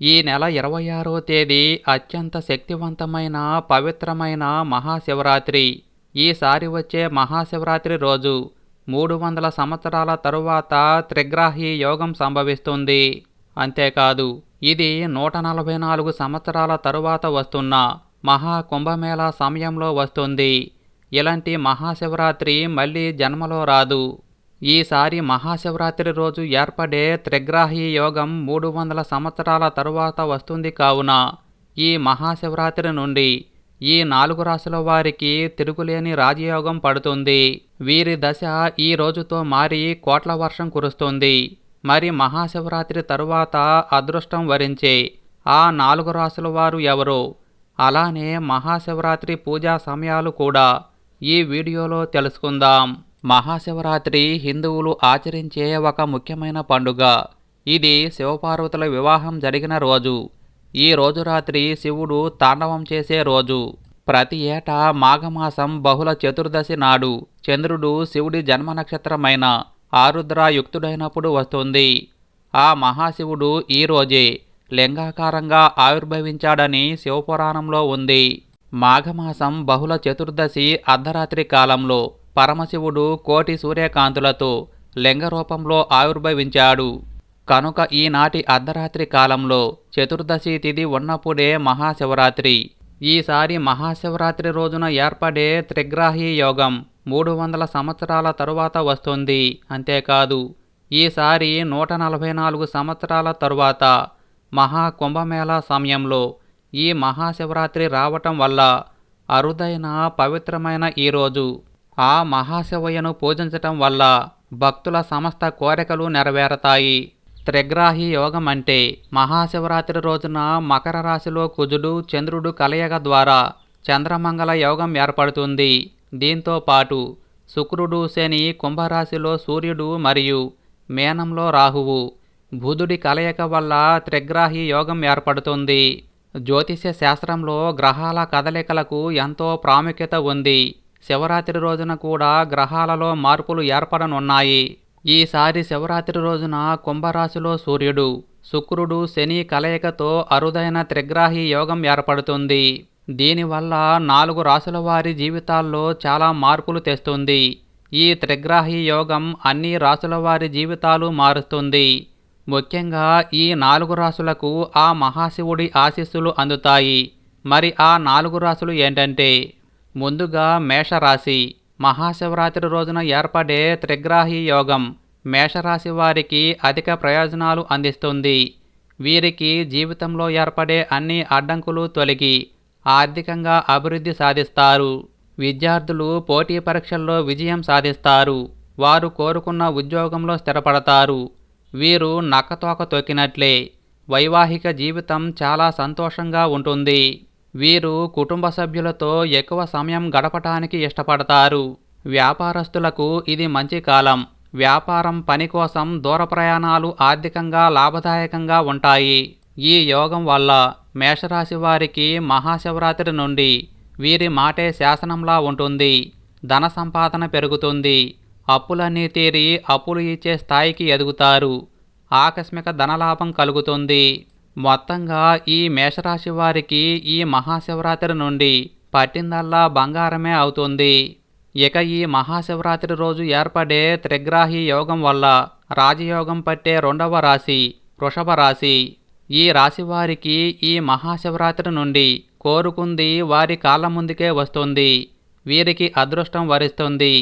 ఈ నెల ఇరవై ఆరో తేదీ అత్యంత శక్తివంతమైన పవిత్రమైన మహాశివరాత్రి. ఈసారి వచ్చే మహాశివరాత్రి రోజు మూడు వందల సంవత్సరాల తరువాత త్రిగ్రాహి యోగం సంభవిస్తుంది. అంతేకాదు ఇది నూట నలభై నాలుగు సంవత్సరాల తరువాత వస్తున్న మహాకుంభమేళా సమయంలో వస్తుంది. ఇలాంటి మహాశివరాత్రి మళ్ళీ జన్మలో రాదు. ఈసారి మహాశివరాత్రి రోజు ఏర్పడే త్రిగ్రాహి యోగం మూడు వందల సంవత్సరాల తరువాత వస్తుంది కావున ఈ మహాశివరాత్రి నుండి ఈ నాలుగు రాశుల వారికి తిరుగులేని రాజయోగం పడుతుంది. వీరి దశ ఈ రోజుతో మారి కోట్ల వర్షం కురుస్తుంది. మరి మహాశివరాత్రి తరువాత అదృష్టం వరించే ఆ నాలుగు రాశుల వారు ఎవరు? అలానే మహాశివరాత్రి పూజా సమయాలు కూడా ఈ వీడియోలో తెలుసుకుందాం. మహాశివరాత్రి హిందువులు ఆచరించే ఒక ముఖ్యమైన పండుగ. ఇది శివపార్వతుల వివాహం జరిగిన రోజు. ఈ రోజు రాత్రి శివుడు తాండవం చేసే రోజు. ప్రతి ఏటా మాఘమాసం బహుళ చతుర్దశి నాడు చంద్రుడు శివుడి జన్మ నక్షత్రమైన ఆరుద్ర యుక్తుడైనప్పుడు వస్తుంది. ఆ మహాశివుడు ఈ రోజే లింగాకారంగా ఆవిర్భవించాడని శివపురాణంలో ఉంది. మాఘమాసం బహుళ చతుర్దశి అర్ధరాత్రి కాలంలో పరమశివుడు కోటి సూర్యకాంతులతో లింగ రూపంలో ఆవిర్భవించాడు. కనుక ఈనాటి అర్ధరాత్రి కాలంలో చతుర్దశి తిథి ఉన్నప్పుడే మహాశివరాత్రి. ఈసారి మహాశివరాత్రి రోజున ఏర్పడే త్రిగ్రాహి యోగం మూడు వందల సంవత్సరాల తరువాత వస్తుంది. అంతేకాదు ఈసారి నూట నలభై నాలుగు సంవత్సరాల తరువాత మహా కుంభమేళా సమయంలో ఈ మహాశివరాత్రి రావటం వల్ల అరుదైన పవిత్రమైన ఈరోజు ఆ మహాశివయ్యను పూజించటం వల్ల భక్తుల సమస్త కోరికలు నెరవేరతాయి. త్రిగ్రాహి యోగం అంటే మహాశివరాత్రి రోజున మకర రాశిలో కుజుడు చంద్రుడు కలయిక ద్వారా చంద్రమంగళ యోగం ఏర్పడుతుంది. దీంతో పాటు శుక్రుడు శని కుంభరాశిలో సూర్యుడు మరియు మేనంలో రాహువు. బుధుడి కలయిక వల్ల త్రిగ్రాహి యోగం ఏర్పడుతుంది. జ్యోతిష్య శాస్త్రంలో గ్రహాల కదలికలకు ఎంతో ప్రాముఖ్యత ఉంది. శివరాత్రి రోజున కూడా గ్రహాలలో మార్పులు ఏర్పడనున్నాయి. ఈసారి శివరాత్రి రోజున కుంభరాశిలో సూర్యుడు శుక్రుడు శని కలయికతో అరుదైన త్రిగ్రాహి యోగం ఏర్పడుతుంది. దీనివల్ల నాలుగు రాశుల వారి జీవితాల్లో చాలా మార్పులు తెస్తుంది. ఈ త్రిగ్రాహి యోగం అన్ని రాశుల వారి జీవితాలు మారుస్తుంది. ముఖ్యంగా ఈ నాలుగు రాశులకు ఆ మహాశివుడి ఆశీస్సులు అందుతాయి. మరి ఆ నాలుగు రాశులు ఏంటంటే ముందుగా మేషరాశి. మహాశివరాత్రి రోజున ఏర్పడే త్రిగ్రాహి యోగం మేషరాశి వారికి అధిక ప్రయోజనాలు అందిస్తుంది. వీరికి జీవితంలో ఏర్పడే అన్ని అడ్డంకులు తొలగి ఆర్థికంగా అభివృద్ధి సాధిస్తారు. విద్యార్థులు పోటీ పరీక్షల్లో విజయం సాధిస్తారు. వారు కోరుకున్న ఉద్యోగంలో స్థిరపడతారు. వీరు నక్కతోక తొక్కినట్లే. వైవాహిక జీవితం చాలా సంతోషంగా ఉంటుంది. వీరు కుటుంబ సభ్యులతో ఎక్కువ సమయం గడపటానికి ఇష్టపడతారు. వ్యాపారస్తులకు ఇది మంచి కాలం. వ్యాపారం పని కోసం దూర ప్రయాణాలు ఆర్థికంగా లాభదాయకంగా ఉంటాయి. ఈ యోగం వల్ల మేషరాశి వారికి మహాశివరాత్రి నుండి వీరి మాటే శాసనంలా ఉంటుంది. ధన సంపాదన పెరుగుతుంది. అప్పులన్నీ తీరి అప్పులు ఇచ్చే స్థాయికి ఎదుగుతారు. ఆకస్మిక ధనలాభం కలుగుతుంది. మొత్తంగా ఈ మేషరాశి వారికి ఈ మహాశివరాత్రి నుండి పట్టిందల్లా బంగారమే అవుతుంది. ఇక ఈ మహాశివరాత్రి రోజు ఏర్పడే త్రిగ్రాహి యోగం వల్ల రాజయోగం పట్టే రెండవ రాశి వృషభ రాశి. ఈ రాశి వారికి ఈ మహాశివరాత్రి నుండి కోరుకుంది వారి కాళ్ళ ముందుకే వస్తుంది. వీరికి అదృష్టం వరిస్తుంది.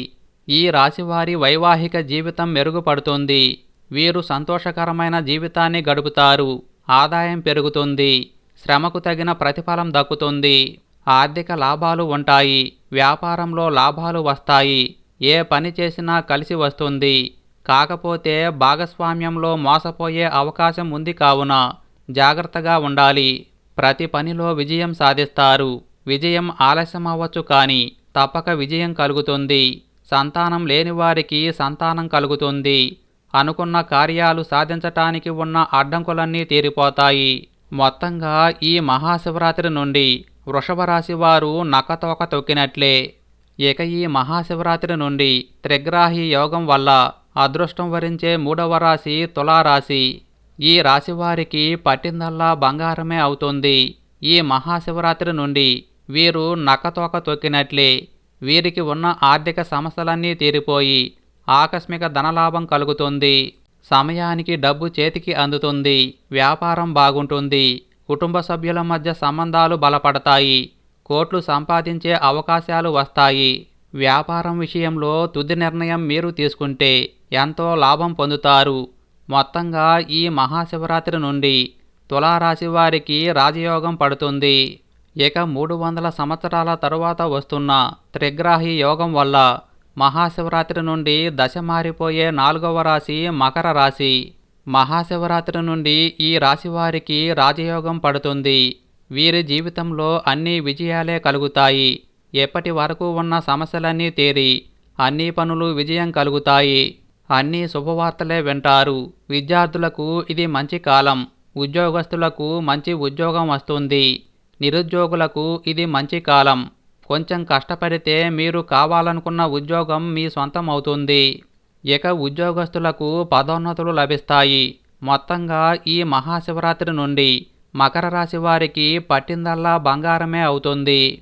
ఈ రాశివారి వైవాహిక జీవితం మెరుగుపడుతుంది. వీరు సంతోషకరమైన జీవితాన్ని గడుపుతారు. ఆదాయం పెరుగుతుంది శ్రమకు తగిన ప్రతిఫలం దక్కుతుంది ఆర్థిక లాభాలు ఉంటాయి వ్యాపారంలో లాభాలు వస్తాయి ఏ పని చేసినా కలిసి వస్తుంది. కాకపోతే భాగస్వామ్యంలో మోసపోయే అవకాశం ఉంది కావున జాగ్రత్తగా ఉండాలి. ప్రతి పనిలో విజయం సాధిస్తారు. విజయం ఆలస్యం అవ్వచ్చు కానీ తప్పక విజయం కలుగుతుంది. సంతానం లేని వారికి సంతానం కలుగుతుంది. అనుకున్న కార్యాలు సాధించటానికి ఉన్న అడ్డంకులన్నీ తీరిపోతాయి. మొత్తంగా ఈ మహాశివరాత్రి నుండి వృషభ రాశి వారు నక్కతోక తొక్కినట్లే. ఇక ఈ మహాశివరాత్రి నుండి త్రిగ్రాహి యోగం వల్ల అదృష్టం వరించే మూడవ రాశి తులారాశి. ఈ రాశివారికి పట్టిందల్లా బంగారమే అవుతుంది. ఈ మహాశివరాత్రి నుండి వీరు నక్కతోక తొక్కినట్లే. వీరికి ఉన్న ఆర్థిక సమస్యలన్నీ తీరిపోయి ఆకస్మిక ధనలాభం కలుగుతుంది. సమయానికి డబ్బు చేతికి అందుతుంది. వ్యాపారం బాగుంటుంది. కుటుంబ సభ్యుల మధ్య సంబంధాలు బలపడతాయి. కోట్లు సంపాదించే అవకాశాలు వస్తాయి. వ్యాపారం విషయంలో తుది నిర్ణయం మీరు తీసుకుంటే ఎంతో లాభం పొందుతారు. మొత్తంగా ఈ మహాశివరాత్రి నుండి తులారాశి వారికి రాజయోగం పడుతుంది. ఇక మూడు వందల సంవత్సరాల తరువాత వస్తున్న త్రిగ్రాహి యోగం వల్ల మహాశివరాత్రి నుండి దశ మారిపోయే నాలుగవ రాశి మకర రాశి. మహాశివరాత్రి నుండి ఈ రాశి వారికి రాజయోగం పడుతుంది. వీరి జీవితంలో అన్ని విజయాలే కలుగుతాయి. ఎప్పటి వరకు ఉన్న సమస్యలన్నీ తీరి అన్ని పనులు విజయం కలుగుతాయి. అన్ని శుభవార్తలే వింటారు. విద్యార్థులకు ఇది మంచి కాలం. ఉద్యోగస్తులకు మంచి ఉద్యోగం వస్తుంది. నిరుద్యోగులకు ఇది మంచి కాలం. కొంచెం కష్టపడితే మీరు కావాలనుకున్న ఉద్యోగం మీ సొంతం అవుతుంది ఇక ఉద్యోగస్తులకు పదోన్నతులు లభిస్తాయి. మొత్తంగా ఈ మహాశివరాత్రి నుండి మకర రాశి వారికి పట్టిందల్లా బంగారమే అవుతుంది.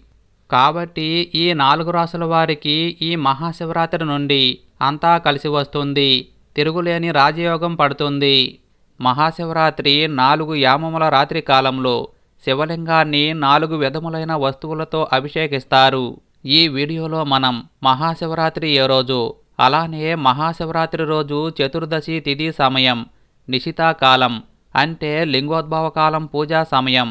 కాబట్టి ఈ నాలుగు రాసుల వారికి ఈ మహాశివరాత్రి నుండి అంతా కలిసి వస్తుంది. తిరుగులేని రాజయోగం పడుతుంది. మహాశివరాత్రి నాలుగు యామముల రాత్రి కాలంలో శివలింగాన్ని నాలుగు విధములైన వస్తువులతో అభిషేకిస్తారు. ఈ వీడియోలో మనం మహాశివరాత్రి ఏ రోజు అలానే మహాశివరాత్రి రోజు చతుర్దశి తిథి సమయం నిశితాకాలం అంటే లింగోద్భవ కాలం పూజా సమయం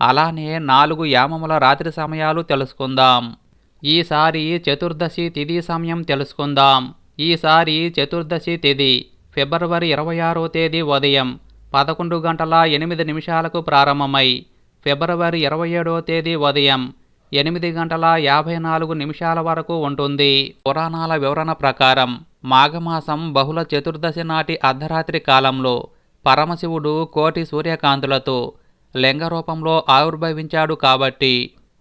అలానే నాలుగు యామముల రాత్రి సమయాలు తెలుసుకుందాం. ఈసారి చతుర్దశి తిథి సమయం తెలుసుకుందాం. ఈసారి చతుర్దశి తిథి ఫిబ్రవరి ఇరవై ఆరో తేదీ ఉదయం పదకొండు గంటల ఎనిమిది నిమిషాలకు ప్రారంభమై ఫిబ్రవరి ఇరవై ఏడవ తేదీ ఉదయం ఎనిమిది గంటల యాభై నాలుగు నిమిషాల వరకు ఉంటుంది. పురాణాల వివరణ ప్రకారం మాఘమాసం బహుళ చతుర్దశి నాటి అర్ధరాత్రి కాలంలో పరమశివుడు కోటి సూర్యకాంతులతో లింగ రూపంలో ఆవిర్భవించాడు కాబట్టి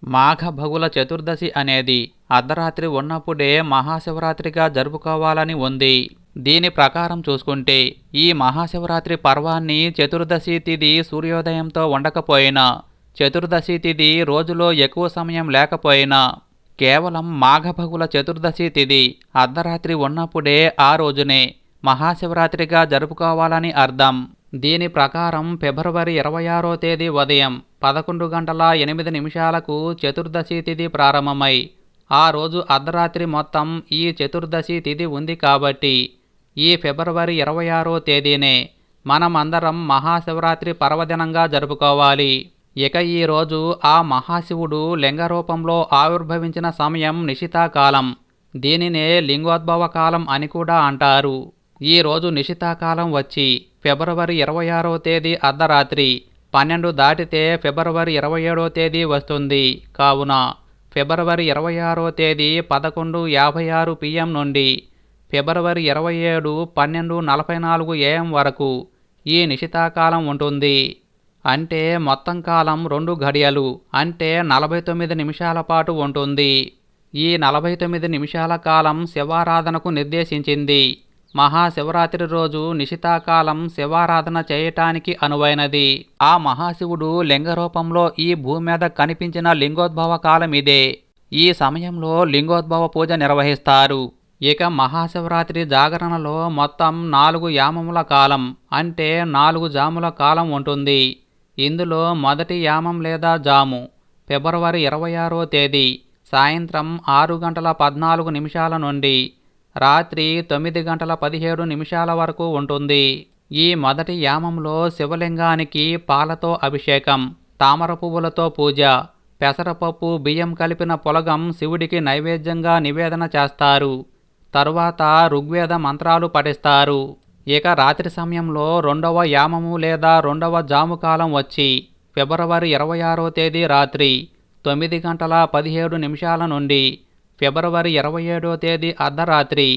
మాఘ బహుళ చతుర్దశి అనేది అర్ధరాత్రి ఉన్నప్పుడే మహాశివరాత్రిగా జరుపుకోవాలని ఉంది. దీని ప్రకారం చూసుకుంటే ఈ మహాశివరాత్రి పర్వాన్ని చతుర్దశి తిథి సూర్యోదయంతో ఉండకపోయినా చతుర్దశి తిథి రోజులో ఎక్కువ సమయం లేకపోయినా కేవలం మాఘభగుల చతుర్దశి తిథి అర్ధరాత్రి ఉన్నప్పుడే ఆ రోజునే మహాశివరాత్రిగా జరుపుకోవాలని అర్థం. దీని ప్రకారం ఫిబ్రవరి ఇరవై ఆరో తేదీ ఉదయం పదకొండు గంటల ఎనిమిది నిమిషాలకు చతుర్దశి తిథి ప్రారంభమై ఆ రోజు అర్ధరాత్రి మొత్తం ఈ చతుర్దశి తిథి ఉంది కాబట్టి ఈ ఫిబ్రవరి ఇరవై ఆరో తేదీనే మనమందరం మహాశివరాత్రి పర్వదినంగా జరుపుకోవాలి. ఇక ఈరోజు ఆ మహాశివుడు లింగ రూపంలో ఆవిర్భవించిన సమయం నిశితాకాలం. దీనినే లింగోద్భవ కాలం అని కూడా అంటారు. ఈ రోజు నిశితాకాలం వచ్చి ఫిబ్రవరి ఇరవై ఆరో తేదీ అర్ధరాత్రి. పన్నెండు దాటితే ఫిబ్రవరి ఇరవై ఏడో తేదీ వస్తుంది. కావున ఫిబ్రవరి ఇరవై ఆరో తేదీ పదకొండు యాభై ఆరు పిఎం నుండి ఫిబ్రవరి ఇరవై ఏడు పన్నెండు నలభై నాలుగు ఏఎం వరకు ఈ నిశితాకాలం ఉంటుంది. అంటే మొత్తం కాలం రెండు ఘడియలు అంటే నలభై తొమ్మిది నిమిషాల పాటు ఉంటుంది. ఈ నలభై తొమ్మిది నిమిషాల కాలం శివారాధనకు నిర్దేశించింది. మహాశివరాత్రి రోజు నిశితాకాలం శివారాధన చేయటానికి అనువైనది. ఆ మహాశివుడు లింగ రూపంలో ఈ భూమి మీద కనిపించిన లింగోద్భవ కాలం ఇదే. ఈ సమయంలో లింగోద్భవ పూజ నిర్వహిస్తారు. ఇక మహాశివరాత్రి జాగరణలో మొత్తం నాలుగు యామముల కాలం అంటే నాలుగు జాముల కాలం ఉంటుంది. ఇందులో మొదటి యామం లేదా జాము ఫిబ్రవరి ఇరవై ఆరో తేదీ సాయంత్రం ఆరు గంటల పద్నాలుగు నిమిషాల నుండి రాత్రి తొమ్మిది గంటల పదిహేడు నిమిషాల వరకు ఉంటుంది. ఈ మొదటి యామంలో శివలింగానికి పాలతో అభిషేకం తామర పువ్వులతో పూజ పెసరపప్పు బియ్యం కలిపిన పొలగం శివుడికి నైవేద్యంగా నివేదన చేస్తారు. తరువాత ఋగ్వేద మంత్రాలు పఠిస్తారు. ఇక రాత్రి సమయంలో రెండవ యామము లేదా రెండవ జాము కాలం వచ్చి ఫిబ్రవరి ఇరవై ఆరో తేదీ రాత్రి తొమ్మిది గంటల పదిహేడు నిమిషాల నుండి ఫిబ్రవరి ఇరవై ఏడో తేదీ అర్ధరాత్రి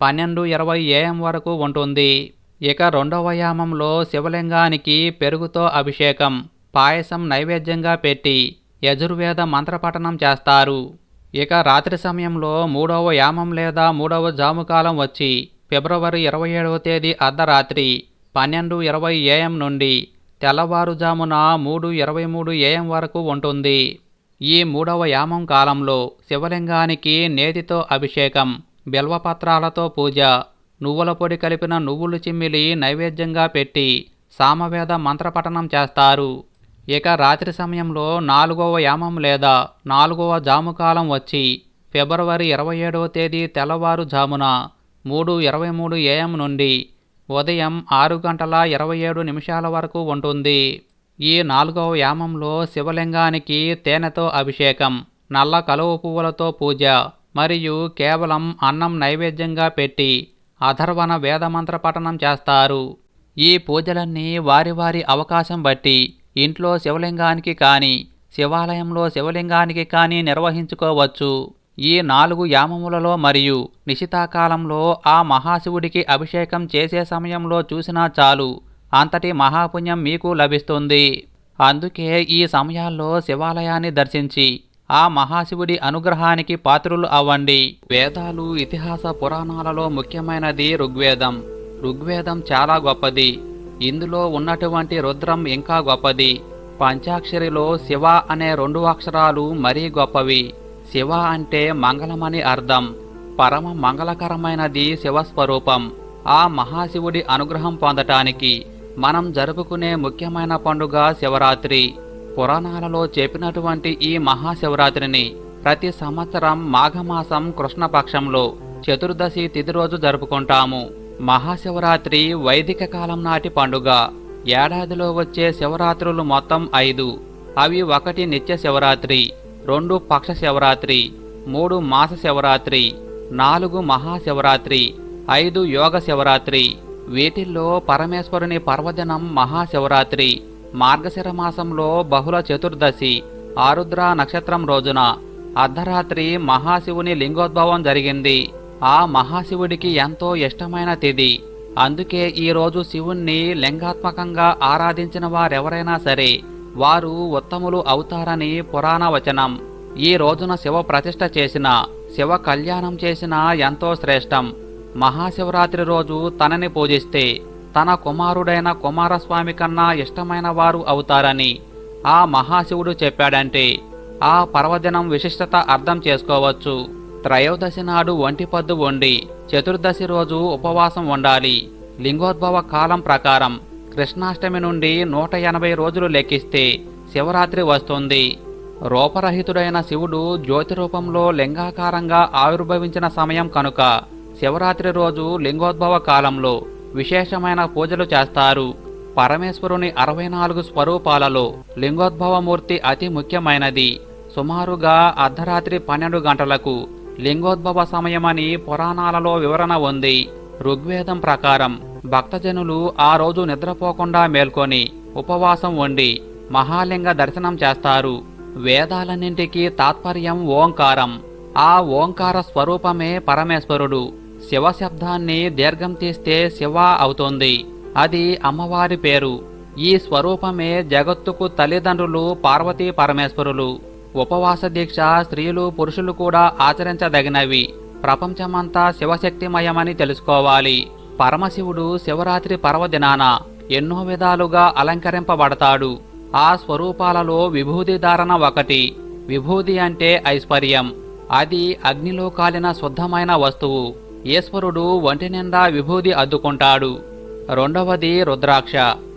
పన్నెండు ఇరవై ఏఎం వరకు ఉంటుంది. ఇక రెండవ యామంలో శివలింగానికి పెరుగుతో అభిషేకం పాయసం నైవేద్యంగా పెట్టి యజుర్వేద మంత్రపఠనం చేస్తారు. ఇక రాత్రి సమయంలో మూడవ యామం లేదా మూడవ జాముకాలం వచ్చి ఫిబ్రవరి ఇరవై ఏడవ తేదీ అర్ధరాత్రి పన్నెండు ఇరవై ఏఎం నుండి తెల్లవారుజామున మూడు ఇరవై మూడు ఏఎం వరకు ఉంటుంది. ఈ మూడవ యామం కాలంలో శివలింగానికి నేతితో అభిషేకం బిల్వపత్రాలతో పూజ నువ్వుల పొడి కలిపిన నువ్వులు చిమ్మిలి నైవేద్యంగా పెట్టి సామవేద మంత్రపఠనం చేస్తారు. ఇక రాత్రి సమయంలో నాలుగవ యామం లేదా నాలుగవ జాముకాలం వచ్చి ఫిబ్రవరి ఇరవై ఏడవ తేదీ తెల్లవారుజామున మూడు ఇరవై మూడు ఏఎం నుండి ఉదయం ఆరు గంటల ఇరవై ఏడు నిమిషాల వరకు ఉంటుంది. ఈ నాలుగవ యామంలో శివలింగానికి తేనెతో అభిషేకం నల్ల కలువ పువ్వులతో పూజ మరియు కేవలం అన్నం నైవేద్యంగా పెట్టి అధర్వణ వేదమంత్ర పఠనం చేస్తారు. ఈ పూజలన్నీ వారి వారి అవకాశం బట్టి ఇంట్లో శివలింగానికి కానీ శివాలయంలో శివలింగానికి కానీ నిర్వహించుకోవచ్చు. ఈ నాలుగు యామములలో మరియు నిశితాకాలంలో ఆ మహాశివుడికి అభిషేకం చేసే సమయంలో చూసినా చాలు. అంతటి మహాపుణ్యం మీకు లభిస్తుంది. అందుకే ఈ సమయాల్లో శివాలయాన్ని దర్శించి ఆ మహాశివుడి అనుగ్రహానికి పాత్రులు అవ్వండి. వేదాలు ఇతిహాస పురాణాలలో ముఖ్యమైనది ఋగ్వేదం. ఋగ్వేదం చాలా గొప్పది. ఇందులో ఉన్నటువంటి రుద్రం ఇంకా గొప్పది. పంచాక్షరిలో శివ అనే రెండు అక్షరాలు మరీ గొప్పవి. శివ అంటే మంగళమని అర్థం. పరమ మంగళకరమైనది శివస్వరూపం. ఆ మహాశివుడి అనుగ్రహం పొందటానికి మనం జరుపుకునే ముఖ్యమైన పండుగ శివరాత్రి. పురాణాలలో చెప్పినటువంటి ఈ మహాశివరాత్రిని ప్రతి సంవత్సరం మాఘమాసం కృష్ణపక్షంలో చతుర్దశి తిథి రోజు జరుపుకుంటాము. మహాశివరాత్రి వైదిక కాలం నాటి పండుగ. ఏడాదిలో వచ్చే శివరాత్రులు మొత్తం ఐదు. అవి ఒకటి నిత్య శివరాత్రి. రెండు పక్ష శివరాత్రి మూడు మాస శివరాత్రి నాలుగు మహాశివరాత్రి ఐదు యోగ శివరాత్రి. వీటిల్లో పరమేశ్వరుని పర్వదినం మహాశివరాత్రి మార్గశిర మాసంలో బహుళ చతుర్దశి ఆరుద్ర నక్షత్రం రోజున. అర్ధరాత్రి మహాశివుని లింగోద్భవం జరిగింది. ఆ మహాశివుడికి ఎంతో ఇష్టమైన తిది అందుకే ఈరోజు శివుణ్ణి లింగాత్మకంగా ఆరాధించిన వారెవరైనా సరే వారు ఉత్తములు అవుతారని పురాణ వచనం. ఈ రోజున శివ ప్రతిష్ఠ చేసిన శివ కళ్యాణం చేసిన ఎంతో శ్రేష్టం. మహాశివరాత్రి రోజు తనని పూజిస్తే తన కుమారుడైన కుమారస్వామి కన్నా ఇష్టమైన వారు అవుతారని ఆ మహాశివుడు చెప్పాడంటే ఆ పర్వదినం విశిష్టత అర్థం చేసుకోవచ్చు. త్రయోదశి నాడు ఒంటిపద్దు వండి చతుర్దశి రోజు ఉపవాసం ఉండాలి. లింగోద్భవ కాలం ప్రకారం కృష్ణాష్టమి నుండి నూట ఎనభై రోజులు లెక్కిస్తే శివరాత్రి వస్తుంది. రూపరహితుడైన శివుడు జ్యోతి రూపంలో లింగాకారంగా ఆవిర్భవించిన సమయం కనుక శివరాత్రి రోజు లింగోద్భవ కాలంలో విశేషమైన పూజలు చేస్తారు. పరమేశ్వరుని అరవై నాలుగు స్వరూపాలలో లింగోద్భవమూర్తి అతి ముఖ్యమైనది. సుమారుగా అర్ధరాత్రి పన్నెండు గంటలకు లింగోద్భవ సమయమని పురాణాలలో వివరణ ఉంది. ఋగ్వేదం ప్రకారం భక్తజనులు ఆ రోజు నిద్రపోకుండా మేల్కొని ఉపవాసం ఉండి మహాలింగ దర్శనం చేస్తారు. వేదాలన్నింటికీ తాత్పర్యం ఓంకారం. ఆ ఓంకార స్వరూపమే పరమేశ్వరుడు. శివ శబ్దాన్ని దీర్ఘం తీస్తే శివ అవుతుంది. అది అమ్మవారి పేరు. ఈ స్వరూపమే జగత్తుకు తల్లిదండ్రులు పార్వతీ పరమేశ్వరులు. ఉపవాస దీక్ష స్త్రీలు పురుషులు కూడా ఆచరించదగినవి. ప్రపంచమంతా శివశక్తిమయమని తెలుసుకోవాలి. పరమశివుడు శివరాత్రి పర్వదినాన ఎన్నో విధాలుగా అలంకరింపబడతాడు. ఆ స్వరూపాలలో విభూది ధారణ ఒకటి. విభూది అంటే ఐశ్వర్యం. అది అగ్నిలో కాలిన శుద్ధమైన వస్తువు. ఈశ్వరుడు ఒంటి నిండా విభూది అద్దుకుంటాడు. రెండవది రుద్రాక్ష.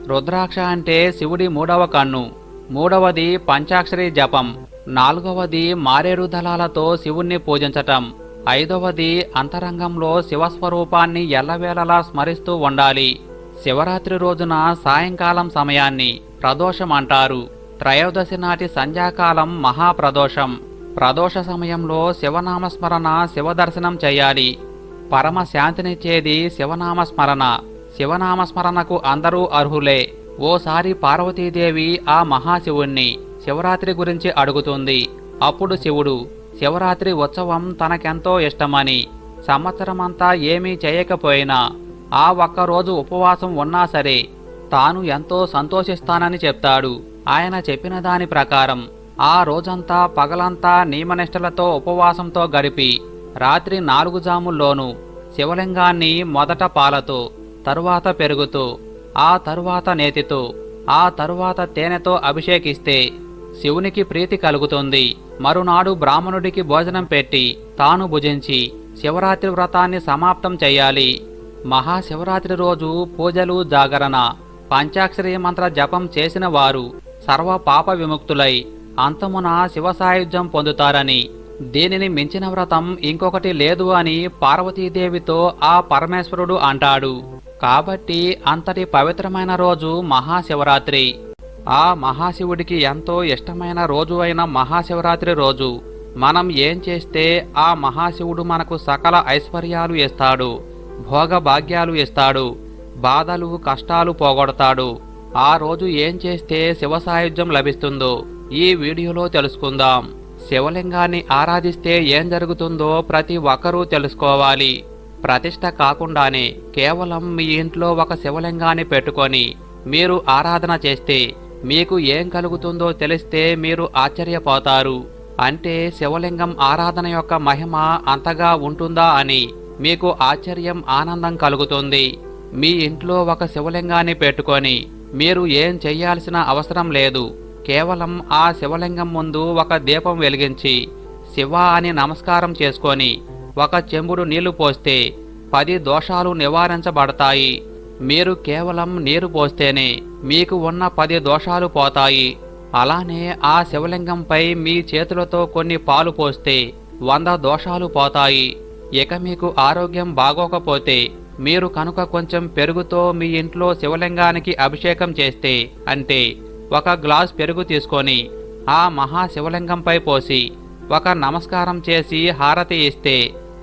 రుద్రాక్ష అంటే శివుడి మూడవ కన్ను. మూడవది పంచాక్షరి జపం. నాలుగవది మారేడు దళాలతో శివుణ్ణి పూజించటం. ఐదవది అంతరంగంలో శివస్వరూపాన్ని ఎల్లవేళలా స్మరిస్తూ ఉండాలి. శివరాత్రి రోజున సాయంకాలం సమయాన్ని ప్రదోషం అంటారు త్రయోదశి నాటి సంధ్యాకాలం మహాప్రదోషం. ప్రదోష సమయంలో శివనామస్మరణ శివదర్శనం చేయాలి. పరమ శాంతినిచ్చేది శివనామస్మరణ. శివనామస్మరణకు అందరూ అర్హులే. ఓసారి పార్వతీదేవి ఆ మహాశివుణ్ణి శివరాత్రి గురించి అడుగుతుంది. అప్పుడు శివుడు శివరాత్రి ఉత్సవం తనకెంతో ఇష్టమని సంవత్సరమంతా ఏమీ చేయకపోయినా ఆ ఒక్కరోజు ఉపవాసం ఉన్నా సరే తాను ఎంతో సంతోషిస్తానని చెప్తాడు. ఆయన చెప్పిన దాని ప్రకారం ఆ రోజంతా పగలంతా నియమనిష్టలతో ఉపవాసంతో గడిపి రాత్రి నాలుగు జాముల్లోనూ శివలింగాన్ని మొదట పాలతో తరువాత పెరుగుతూ ఆ తరువాత నేతితో ఆ తరువాత తేనెతో అభిషేకిస్తే శివునికి ప్రీతి కలుగుతుంది. మరునాడు బ్రాహ్మణుడికి భోజనం పెట్టి తాను భుజించి శివరాత్రి వ్రతాన్ని సమాప్తం చేయాలి. మహాశివరాత్రి రోజు పూజలు జాగరణ పంచాక్షరీ మంత్ర జపం చేసిన వారు సర్వ పాప విముక్తులై అంతమున శివ సాయుధ్యం పొందుతారని దీనిని మించిన వ్రతం ఇంకొకటి లేదు అని పార్వతీదేవితో ఆ పరమేశ్వరుడు అంటాడు. కాబట్టి అంతటి పవిత్రమైన రోజు మహాశివరాత్రి. ఆ మహాశివుడికి ఎంతో ఇష్టమైన రోజు అయిన మహాశివరాత్రి రోజు. మనం ఏం చేస్తే ఆ మహాశివుడు మనకు సకల ఐశ్వర్యాలు ఇస్తాడు భోగభాగ్యాలు ఇస్తాడు బాధలు కష్టాలు పోగొడతాడు. ఆ రోజు ఏం చేస్తే శివ సాయుధ్యం లభిస్తుందో ఈ వీడియోలో తెలుసుకుందాం. శివలింగాన్ని ఆరాధిస్తే ఏం జరుగుతుందో ప్రతి ఒక్కరూ తెలుసుకోవాలి. ప్రతిష్ట కాకుండానే కేవలం మీ ఇంట్లో ఒక శివలింగాన్ని పెట్టుకొని మీరు ఆరాధన చేస్తే మీకు ఏం కలుగుతుందో తెలిస్తే మీరు ఆశ్చర్యపోతారు. అంటే శివలింగం ఆరాధన యొక్క మహిమ అంతగా ఉంటుందా అని మీకు ఆశ్చర్యం ఆనందం కలుగుతుంది. మీ ఇంట్లో ఒక శివలింగాన్ని పెట్టుకొని మీరు ఏం చెయ్యాల్సిన అవసరం లేదు. కేవలం ఆ శివలింగం ముందు ఒక దీపం వెలిగించి శివ అని నమస్కారం చేసుకొని ఒక చెంబుడు నీళ్ళు పోస్తే పది దోషాలు నివారించబడతాయి. మీరు కేవలం నీరు పోస్తేనే మీకు ఉన్న పది దోషాలు పోతాయి. అలానే ఆ శివలింగంపై మీ చేతులతో కొన్ని పాలు పోస్తే వంద దోషాలు పోతాయి. ఇక మీకు ఆరోగ్యం బాగోకపోతే మీరు కనుక కొంచెం పెరుగుతో మీ ఇంట్లో శివలింగానికి అభిషేకం చేస్తే అంటే ఒక గ్లాస్ పెరుగు తీసుకొని ఆ మహా శివలింగంపై పోసి ఒక నమస్కారం చేసి హారతి ఇస్తే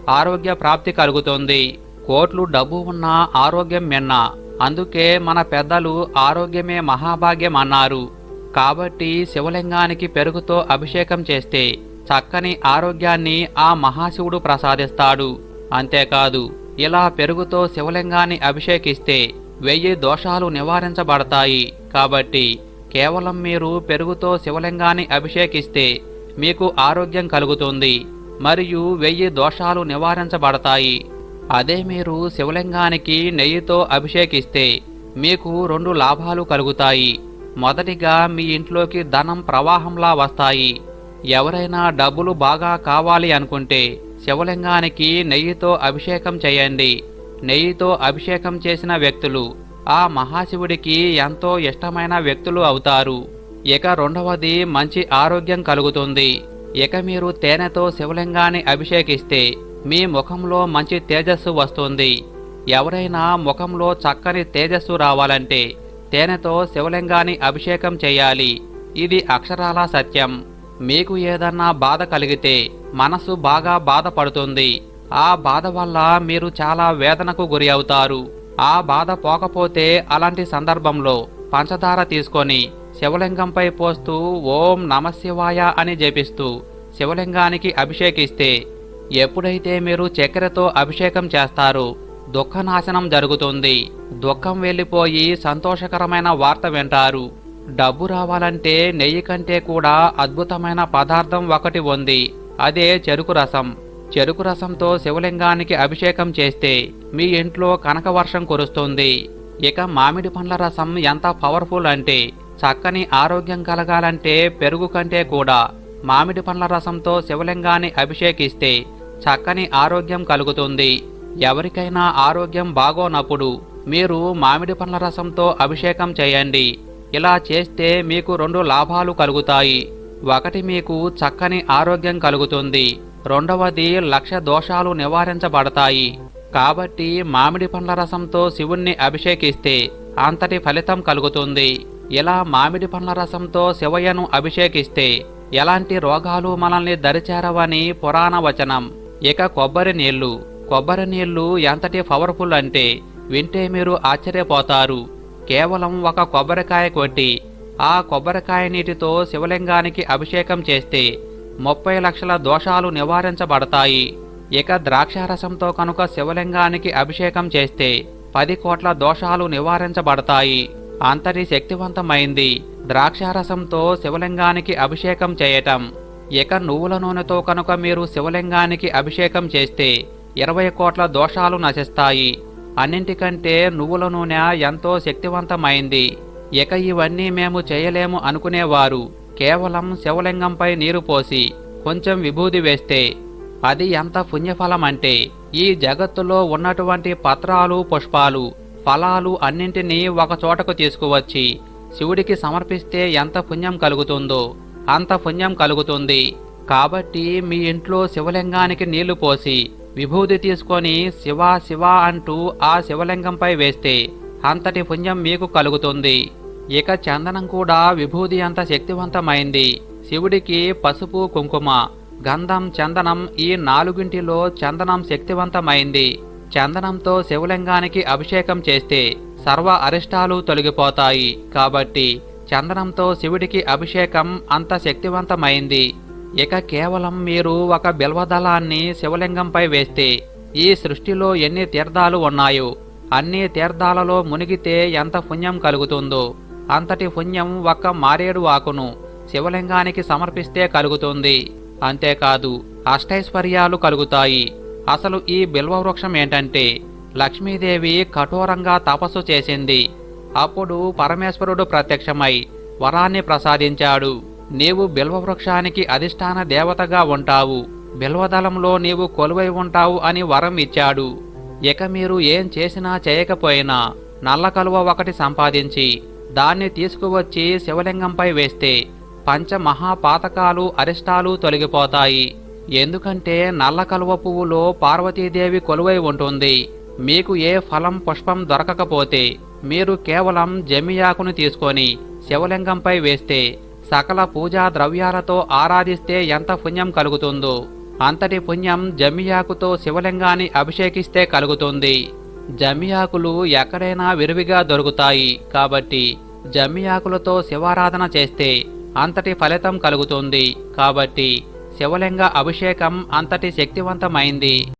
ఆరోగ్య ప్రాప్తి కలుగుతుంది. కోట్లు డబ్బు ఉన్న ఆరోగ్యం మిన్న అందుకే మన పెద్దలు ఆరోగ్యమే మహాభాగ్యం అన్నారు. కాబట్టి శివలింగానికి పెరుగుతో అభిషేకం చేస్తే చక్కని ఆరోగ్యాన్ని ఆ మహాశివుడు ప్రసాదిస్తాడు. అంతేకాదు ఇలా పెరుగుతో శివలింగాన్ని అభిషేకిస్తే వెయ్యి దోషాలు నివారించబడతాయి. కాబట్టి కేవలం మీరు పెరుగుతో శివలింగాన్ని అభిషేకిస్తే మీకు ఆరోగ్యం కలుగుతుంది. మరియు వెయ్యి దోషాలు నివారించబడతాయి. అదే మీరు శివలింగానికి నెయ్యితో అభిషేకిస్తే మీకు రెండు లాభాలు కలుగుతాయి. మొదటిగా మీ ఇంట్లోకి ధనం ప్రవాహంలా వస్తాయి. ఎవరైనా డబ్బులు బాగా కావాలి అనుకుంటే శివలింగానికి నెయ్యితో అభిషేకం చేయండి. నెయ్యితో అభిషేకం చేసిన వ్యక్తులు ఆ మహాశివుడికి ఎంతో ఇష్టమైన వ్యక్తులు అవుతారు. ఇక రెండవది మంచి ఆరోగ్యం కలుగుతుంది. ఇక మీరు తేనెతో శివలింగాన్ని అభిషేకిస్తే మీ ముఖంలో మంచి తేజస్సు వస్తుంది. ఎవరైనా ముఖంలో చక్కని తేజస్సు రావాలంటే తేనెతో శివలింగాన్ని అభిషేకం చేయాలి. ఇది అక్షరాల సత్యం. మీకు ఏదన్నా బాధ కలిగితే మనసు బాగా బాధపడుతుంది. ఆ బాధ వల్ల మీరు చాలా వేదనకు గురి అవుతారు. ఆ బాధ పోకపోతే అలాంటి సందర్భంలో పంచదార తీసుకొని శివలింగంపై పోస్తూ ఓం నమశివాయ అని జపిస్తూ శివలింగానికి అభిషేకిస్తే ఎప్పుడైతే మీరు చక్కెరతో అభిషేకం చేస్తారు దుఃఖనాశనం జరుగుతుంది. దుఃఖం వెళ్ళిపోయి సంతోషకరమైన వార్త వింటారు. డబ్బు రావాలంటే నెయ్యి కంటే కూడా అద్భుతమైన పదార్థం ఒకటి ఉంది. అదే చెరుకు రసం. చెరుకు రసంతో శివలింగానికి అభిషేకం చేస్తే మీ ఇంట్లో కనకవర్షం కురుస్తుంది. ఇక మామిడి పండ్ల రసం ఎంత పవర్ఫుల్ అంటే చక్కని ఆరోగ్యం కలగాలంటే పెరుగు కంటే కూడా మామిడి పండ్ల రసంతో శివలింగాన్ని అభిషేకిస్తే చక్కని ఆరోగ్యం కలుగుతుంది. ఎవరికైనా ఆరోగ్యం బాగోనప్పుడు మీరు మామిడి పండ్ల రసంతో అభిషేకం చేయండి. ఇలా చేస్తే మీకు రెండు లాభాలు కలుగుతాయి. ఒకటి మీకు చక్కని ఆరోగ్యం కలుగుతుంది. రెండవది లక్ష దోషాలు నివారించబడతాయి. కాబట్టి మామిడి పండ్ల రసంతో శివుణ్ణి అభిషేకిస్తే అంతటి ఫలితం కలుగుతుంది. ఇలా మామిడి పండ్ల రసంతో శివయ్యను అభిషేకిస్తే ఎలాంటి రోగాలు మనల్ని దరిచేరవని పురాణ వచనం. ఇక కొబ్బరి నీళ్ళు కొబ్బరి నీళ్ళు ఎంతటి పవర్ఫుల్ అంటే వింటే మీరు ఆశ్చర్యపోతారు. కేవలం ఒక కొబ్బరికాయ కొట్టి ఆ కొబ్బరికాయ నీటితో శివలింగానికి అభిషేకం చేస్తే ముప్పై లక్షల దోషాలు నివారించబడతాయి. ఇక ద్రాక్షారసంతో కనుక శివలింగానికి అభిషేకం చేస్తే పది కోట్ల దోషాలు నివారించబడతాయి. అంతటి శక్తివంతమైంది. ద్రాక్షారసంతో శివలింగానికి అభిషేకం చేయటం. ఇక నువ్వుల నూనెతో కనుక మీరు శివలింగానికి అభిషేకం చేస్తే ఇరవై కోట్ల దోషాలు నశిస్తాయి. అన్నింటికంటే నువ్వుల నూనె ఎంతో శక్తివంతమైంది. ఇక ఇవన్నీ మేము చేయలేము అనుకునేవారు. కేవలం శివలింగంపై నీరు పోసి కొంచెం విభూది వేస్తే అది ఎంత పుణ్యఫలమంటే ఈ జగత్తులో ఉన్నటువంటి పత్రాలు పుష్పాలు ఫలాలు అన్నింటినీ ఒక చోటకు తీసుకువచ్చి శివుడికి సమర్పిస్తే ఎంత పుణ్యం కలుగుతుందో అంత పుణ్యం కలుగుతుంది. కాబట్టి మీ ఇంట్లో శివలింగానికి నీళ్ళు పోసి విభూది తీసుకొని శివ శివ అంటూ ఆ శివలింగంపై వేస్తే అంతటి పుణ్యం మీకు కలుగుతుంది. ఇక చందనం కూడా విభూది అంత శక్తివంతమైంది. శివుడికి పసుపు కుంకుమ గంధం చందనం ఈ నాలుగింటిలో చందనం శక్తివంతమైంది. చందనంతో శివలింగానికి అభిషేకం చేస్తే సర్వ అరిష్టాలు తొలగిపోతాయి. కాబట్టి చందనంతో శివుడికి అభిషేకం అంత శక్తివంతమైంది. ఇక కేవలం మీరు ఒక బిల్వదళాన్ని శివలింగంపై వేస్తే ఈ సృష్టిలో ఎన్ని తీర్థాలు ఉన్నాయో అన్ని తీర్థాలలో మునిగితే ఎంత పుణ్యం కలుగుతుందో అంతటి పుణ్యం ఒక్క మారేడు ఆకును శివలింగానికి సమర్పిస్తే కలుగుతుంది. అంతేకాదు అష్టైశ్వర్యాలు కలుగుతాయి. అసలు ఈ బిల్వవృక్షం ఏంటంటే లక్ష్మీదేవి కఠోరంగా తపస్సు చేసింది. అప్పుడు పరమేశ్వరుడు ప్రత్యక్షమై వరాన్ని ప్రసాదించాడు. నీవు బిల్వవృక్షానికి అధిష్టాన దేవతగా ఉంటావు. బిల్వదళంలో నీవు కొలువై ఉంటావు అని వరం ఇచ్చాడు. ఇక మీరు ఏం చేసినా చేయకపోయినా నల్ల కలువ ఒకటి సంపాదించి దాన్ని తీసుకువచ్చి శివలింగంపై వేస్తే పంచమహాపాతకాలు అరిష్టాలు తొలగిపోతాయి. ఎందుకంటే నల్ల కలువ పువ్వులో పార్వతీదేవి కొలువై ఉంటుంది. మీకు ఏ ఫలం పుష్పం దొరకకపోతే మీరు కేవలం జమియాకును తీసుకొని శివలింగంపై వేస్తే సకల పూజా ద్రవ్యాలతో ఆరాధిస్తే ఎంత పుణ్యం కలుగుతుందో అంతటి పుణ్యం జమియాకుతో శివలింగాన్ని అభిషేకిస్తే కలుగుతుంది. జమియాకులు ఎక్కడైనా విరివిగా దొరుకుతాయి కాబట్టి జమియాకులతో శివారాధన చేస్తే అంతటి ఫలితం కలుగుతుంది కాబట్టి శివలింగ అభిషేకం అంతటి శక్తివంతమైంది.